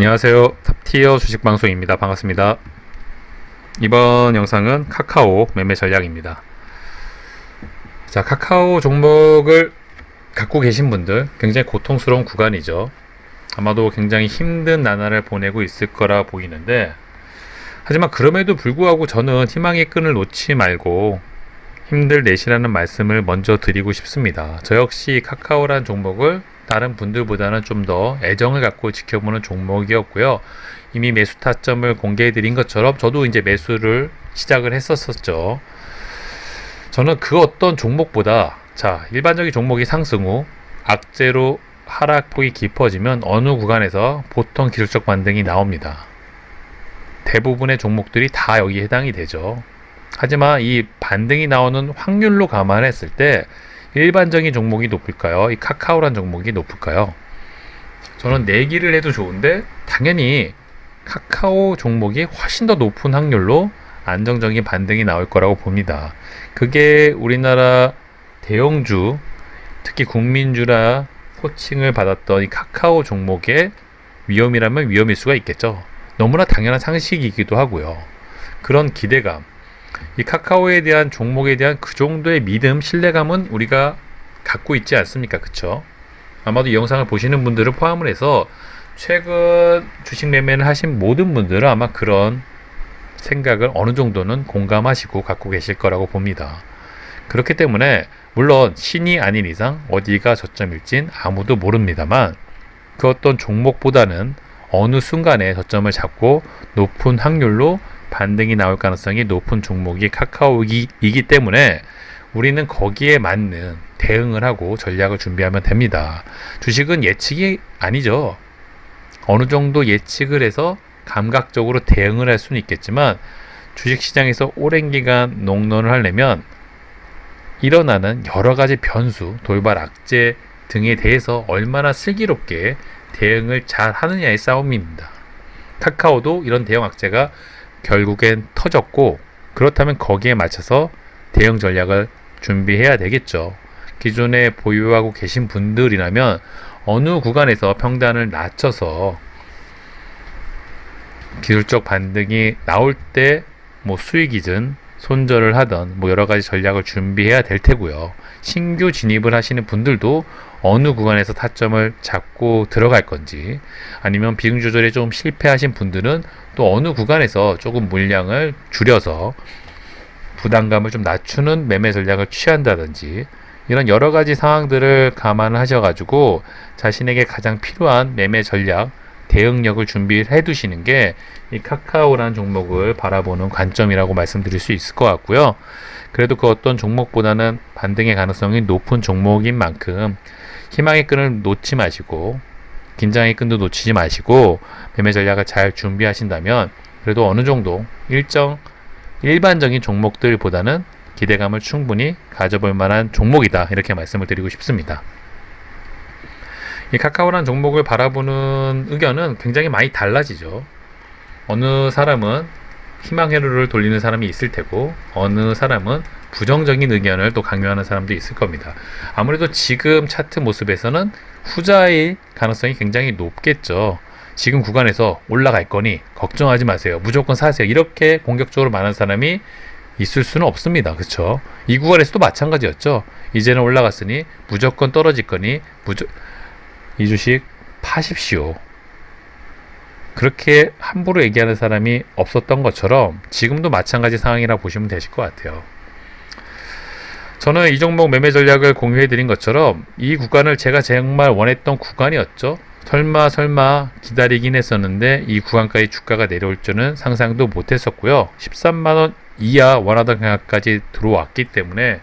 안녕하세요. 탑티어 주식방송입니다. 반갑습니다. 이번 영상은 카카오 매매 전략입니다. 자, 카카오 종목을 갖고 계신 분들 굉장히 고통스러운 구간이죠. 아마도 굉장히 힘든 나날을 보내고 있을 거라 보이는데 하지만 그럼에도 불구하고 저는 희망의 끈을 놓지 말고 힘들 내시라는 말씀을 먼저 드리고 싶습니다. 저 역시 카카오란 종목을 다른 분들보다는 좀 더 애정을 갖고 지켜보는 종목이었고요. 이미 매수 타점을 공개해 드린 것처럼 저도 이제 매수를 시작을 했었었죠. 저는 그 어떤 종목보다 자, 일반적인 종목이 상승 후 악재로 하락폭이 깊어지면 어느 구간에서 보통 기술적 반등이 나옵니다. 대부분의 종목들이 다 여기에 해당이 되죠. 하지만 이 반등이 나오는 확률로 감안했을 때 일반적인 종목이 높을까요? 이 카카오란 종목이 높을까요? 저는 내기를 해도 좋은데 당연히 카카오 종목이 훨씬 더 높은 확률로 안정적인 반등이 나올 거라고 봅니다. 그게 우리나라 대형주, 특히 국민주라 호칭을 받았던 이 카카오 종목의 위험이라면 위험일 수가 있겠죠. 너무나 당연한 상식이기도 하고요. 그런 기대감, 이 카카오에 대한 종목에 대한 그 정도의 믿음, 신뢰감은 우리가 갖고 있지 않습니까? 그쵸? 아마도 이 영상을 보시는 분들을 포함을 해서 최근 주식 매매를 하신 모든 분들은 아마 그런 생각을 어느 정도는 공감하시고 갖고 계실 거라고 봅니다. 그렇기 때문에 물론 신이 아닌 이상 어디가 저점일진 아무도 모릅니다만 그 어떤 종목보다는 어느 순간에 저점을 잡고 높은 확률로 반등이 나올 가능성이 높은 종목이 카카오이기 때문에 우리는 거기에 맞는 대응을 하고 전략을 준비하면 됩니다. 주식은 예측이 아니죠. 어느 정도 예측을 해서 감각적으로 대응을 할 수는 있겠지만 주식 시장에서 오랜 기간 농론을 하려면 일어나는 여러 가지 변수, 돌발 악재 등에 대해서 얼마나 슬기롭게 대응을 잘 하느냐의 싸움입니다. 카카오도 이런 대응 악재가 결국엔 터졌고 그렇다면 거기에 맞춰서 대응 전략을 준비해야 되겠죠. 기존에 보유하고 계신 분들이라면 어느 구간에서 평단을 낮춰서 기술적 반등이 나올 때 뭐 수익이든 손절을 하던 뭐 여러 가지 전략을 준비해야 될 테고요. 신규 진입을 하시는 분들도 어느 구간에서 타점을 잡고 들어갈 건지 아니면 비중 조절에 좀 실패하신 분들은 또 어느 구간에서 조금 물량을 줄여서 부담감을 좀 낮추는 매매 전략을 취한다든지 이런 여러 가지 상황들을 감안하셔 가지고 자신에게 가장 필요한 매매 전략 대응력을 준비해 두시는 게 이 카카오라는 종목을 바라보는 관점이라고 말씀드릴 수 있을 것 같고요. 그래도 그 어떤 종목보다는 반등의 가능성이 높은 종목인 만큼 희망의 끈을 놓지 마시고 긴장의 끈도 놓치지 마시고 매매 전략을 잘 준비하신다면 그래도 어느 정도 일정 일반적인 종목들보다는 기대감을 충분히 가져볼 만한 종목이다 이렇게 말씀을 드리고 싶습니다. 이 카카오라는 종목을 바라보는 의견은 굉장히 많이 달라지죠. 어느 사람은 희망 회로를 돌리는 사람이 있을 테고 어느 사람은 부정적인 의견을 또 강요하는 사람도 있을 겁니다. 아무래도 지금 차트 모습에서는 후자의 가능성이 굉장히 높겠죠. 지금 구간에서 올라갈 거니 걱정하지 마세요. 무조건 사세요. 이렇게 공격적으로 말하는 사람이 있을 수는 없습니다. 그렇죠? 이 구간에서도 마찬가지였죠. 이제는 올라갔으니 무조건 떨어질 거니 무조 이 주식 파십시오. 그렇게 함부로 얘기하는 사람이 없었던 것처럼 지금도 마찬가지 상황이라 보시면 되실 것 같아요. 저는 이 종목 매매 전략을 공유해 드린 것처럼 이 구간을 제가 정말 원했던 구간이었죠. 설마 설마 기다리긴 했었는데 이 구간까지 주가가 내려올 줄은 상상도 못 했었고요. 13만 원 이하 원하던 가격까지 들어왔기 때문에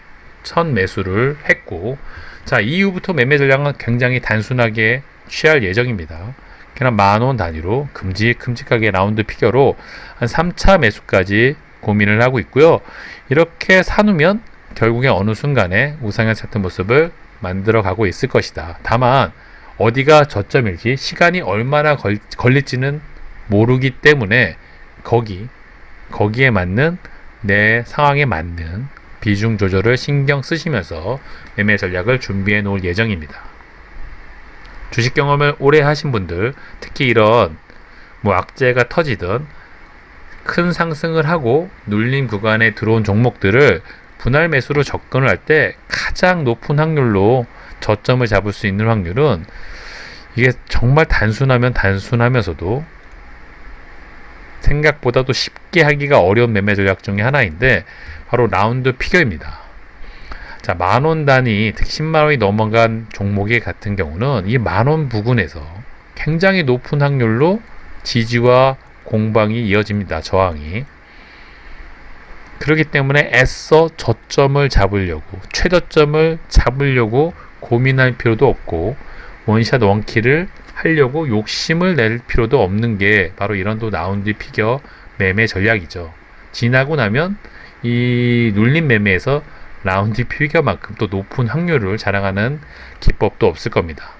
첫 매수를 했고 자 이후부터 매매 전략은 굉장히 단순하게 취할 예정입니다. 그냥 만원 단위로 큼직큼직하게 라운드 피겨로 한 3차 매수까지 고민을 하고 있고요. 이렇게 사놓으면 결국에 어느 순간에 우상향 차트 모습을 만들어 가고 있을 것이다. 다만 어디가 저점일지 시간이 얼마나 걸, 걸릴지는 모르기 때문에 거기 거기에 맞는 내 상황에 맞는 비중 조절을 신경 쓰시면서 매매 전략을 준비해 놓을 예정입니다. 주식 경험을 오래 하신 분들, 특히 이런 뭐 악재가 터지든 큰 상승을 하고 눌림 구간에 들어온 종목들을 분할 매수로 접근을 할 때 가장 높은 확률로 저점을 잡을 수 있는 확률은 이게 정말 단순하면 단순하면서도 생각보다도 쉽게 하기가 어려운 매매 전략 중에 하나인데 바로 라운드 피겨입니다. 자, 만 원 단위, 특히 10만 원이 넘어간 종목의 같은 경우는 이 만 원 부근에서 굉장히 높은 확률로 지지와 공방이 이어집니다. 저항이. 그렇기 때문에 애써 저점을 잡으려고, 최저점을 잡으려고 고민할 필요도 없고, 원샷 원키를 하려고 욕심을 낼 필요도 없는 게 바로 이런 또 라운드 피겨 매매 전략이죠. 지나고 나면 이 눌림 매매에서 라운드 피겨만큼 또 높은 확률을 자랑하는 기법도 없을 겁니다.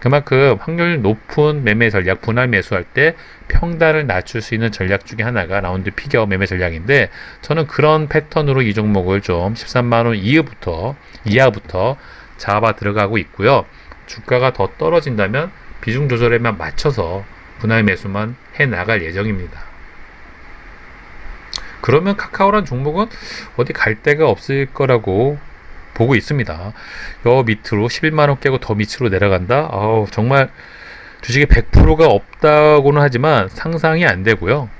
그만큼 확률 높은 매매 전략, 분할 매수할 때 평단을 낮출 수 있는 전략 중에 하나가 라운드 피겨 매매 전략인데 저는 그런 패턴으로 이 종목을 좀 13만 원 이후부터, 이하부터 잡아 들어가고 있고요. 주가가 더 떨어진다면 비중 조절에만 맞춰서 분할 매수만 해 나갈 예정입니다. 그러면 카카오란 종목은 어디 갈 데가 없을 거라고 보고 있습니다. 여 밑으로 11만원 깨고 더 밑으로 내려간다? 아우, 정말 주식의 100%가 없다고는 하지만 상상이 안 되고요.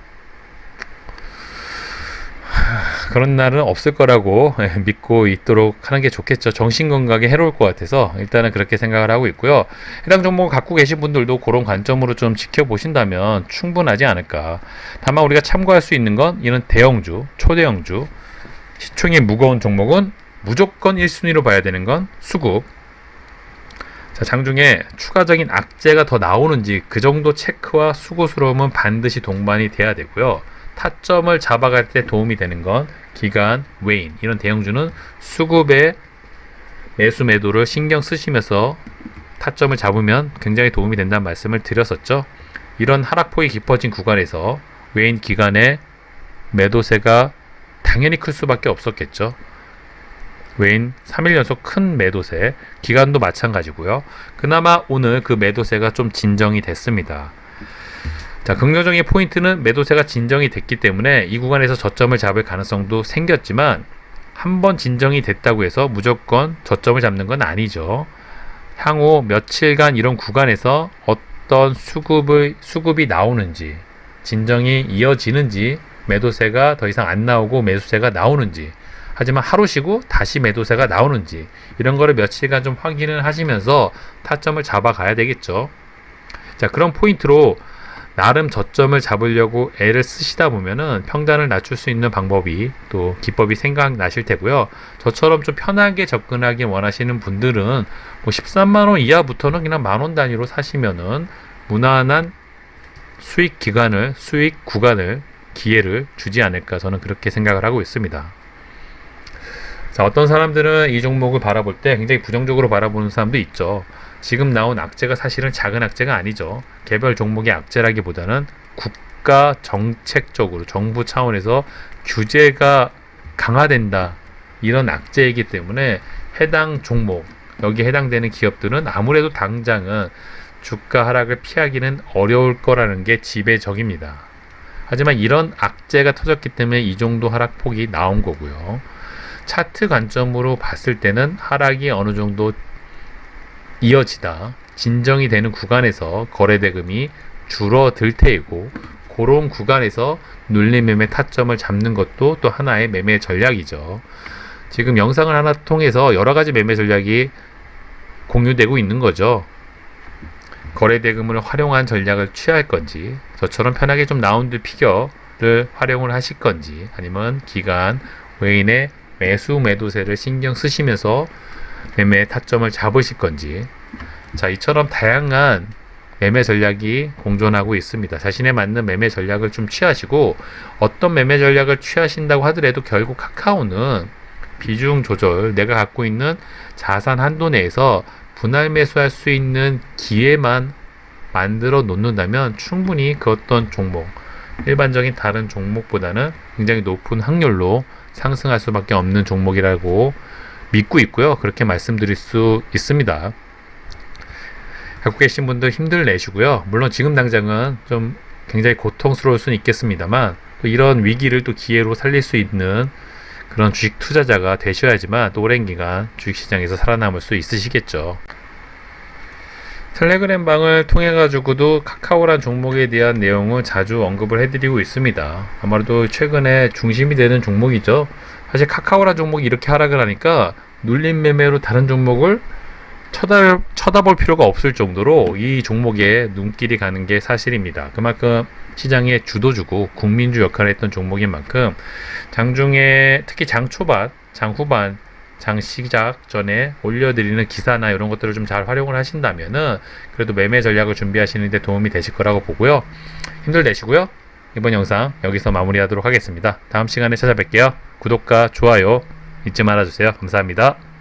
하, 그런 날은 없을 거라고 예, 믿고 있도록 하는 게 좋겠죠. 정신 건강에 해로울 것 같아서 일단은 그렇게 생각을 하고 있고요. 해당 종목을 갖고 계신 분들도 그런 관점으로 좀 지켜보신다면 충분하지 않을까. 다만 우리가 참고할 수 있는 건 이런 대형주, 초대형주, 시총이 무거운 종목은 무조건 1순위로 봐야 되는 건 수급. 자, 장중에 추가적인 악재가 더 나오는지 그 정도 체크와 수고스러움은 반드시 동반이 돼야 되고요. 타점을 잡아갈 때 도움이 되는 건 기간, 외인 이런 대형주는 수급의 매수 매도를 신경 쓰시면서 타점을 잡으면 굉장히 도움이 된다는 말씀을 드렸었죠. 이런 하락폭이 깊어진 구간에서 외인 기간의 매도세가 당연히 클 수밖에 없었겠죠. 외인 3일 연속 큰 매도세, 기간도 마찬가지고요. 그나마 오늘 그 매도세가 좀 진정이 됐습니다. 자, 긍정적인 포인트는 매도세가 진정이 됐기 때문에 이 구간에서 저점을 잡을 가능성도 생겼지만 한번 진정이 됐다고 해서 무조건 저점을 잡는 건 아니죠. 향후 며칠간 이런 구간에서 어떤 수급을 수급이 나오는지 진정이 이어지는지 매도세가 더 이상 안 나오고 매수세가 나오는지 하지만 하루 쉬고 다시 매도세가 나오는지 이런 거를 며칠간 좀 확인을 하시면서 타점을 잡아가야 되겠죠. 자, 그런 포인트로 나름 저점을 잡으려고 애를 쓰시다 보면은 평단을 낮출 수 있는 방법이 또 기법이 생각나실 테고요. 저처럼 좀 편하게 접근하기 원하시는 분들은 뭐 13만 원 이하부터는 그냥 만원 단위로 사시면은 무난한 수익 기간을 수익 구간을 기회를 주지 않을까 저는 그렇게 생각을 하고 있습니다. 자, 어떤 사람들은 이 종목을 바라볼 때 굉장히 부정적으로 바라보는 사람도 있죠. 지금 나온 악재가 사실은 작은 악재가 아니죠. 개별 종목의 악재라기보다는 국가 정책적으로 정부 차원에서 규제가 강화된다. 이런 악재이기 때문에 해당 종목, 여기에 해당되는 기업들은 아무래도 당장은 주가 하락을 피하기는 어려울 거라는 게 지배적입니다. 하지만 이런 악재가 터졌기 때문에 이 정도 하락폭이 나온 거고요. 차트 관점으로 봤을 때는 하락이 어느 정도 이어지다 진정이 되는 구간에서 거래 대금이 줄어들 테이고 그런 구간에서 눌림 매매 타점을 잡는 것도 또 하나의 매매 전략이죠. 지금 영상을 하나 통해서 여러 가지 매매 전략이 공유되고 있는 거죠. 거래 대금을 활용한 전략을 취할 건지 저처럼 편하게 좀 라운드 피겨를 활용을 하실 건지 아니면 기간 외인의 매수 매도세를 신경 쓰시면서 매매 타점을 잡으실 건지 자 이처럼 다양한 매매 전략이 공존하고 있습니다. 자신에 맞는 매매 전략을 좀 취하시고 어떤 매매 전략을 취하신다고 하더라도 결국 카카오는 비중 조절 내가 갖고 있는 자산 한도 내에서 분할 매수할 수 있는 기회만 만들어 놓는다면 충분히 그 어떤 종목 일반적인 다른 종목보다는 굉장히 높은 확률로 상승할 수밖에 없는 종목이라고 믿고 있고요. 그렇게 말씀드릴 수 있습니다. 갖고 계신 분들 힘들 내시고요. 물론 지금 당장은 좀 굉장히 고통스러울 수는 있겠습니다만 또 이런 위기를 또 기회로 살릴 수 있는 그런 주식 투자자가 되셔야지만 또 오랜 기간 주식시장에서 살아남을 수 있으시겠죠. 텔레그램 방을 통해 가지고도 카카오란 종목에 대한 내용을 자주 언급을 해드리고 있습니다. 아무래도 최근에 중심이 되는 종목이죠. 사실 카카오란 종목이 이렇게 하락을 하니까 눌림 매매로 다른 종목을 쳐다, 쳐다볼 필요가 없을 정도로 이 종목에 눈길이 가는 게 사실입니다. 그만큼 시장의 주도주고 국민주 역할을 했던 종목인 만큼 장중에 특히 장 초반, 장 후반, 장 시작 전에 올려드리는 기사나 이런 것들을 좀 잘 활용을 하신다면은 그래도 매매 전략을 준비하시는데 도움이 되실 거라고 보고요. 힘들 내시고요. 이번 영상 여기서 마무리하도록 하겠습니다. 다음 시간에 찾아뵐게요. 구독과 좋아요 잊지 말아주세요. 감사합니다.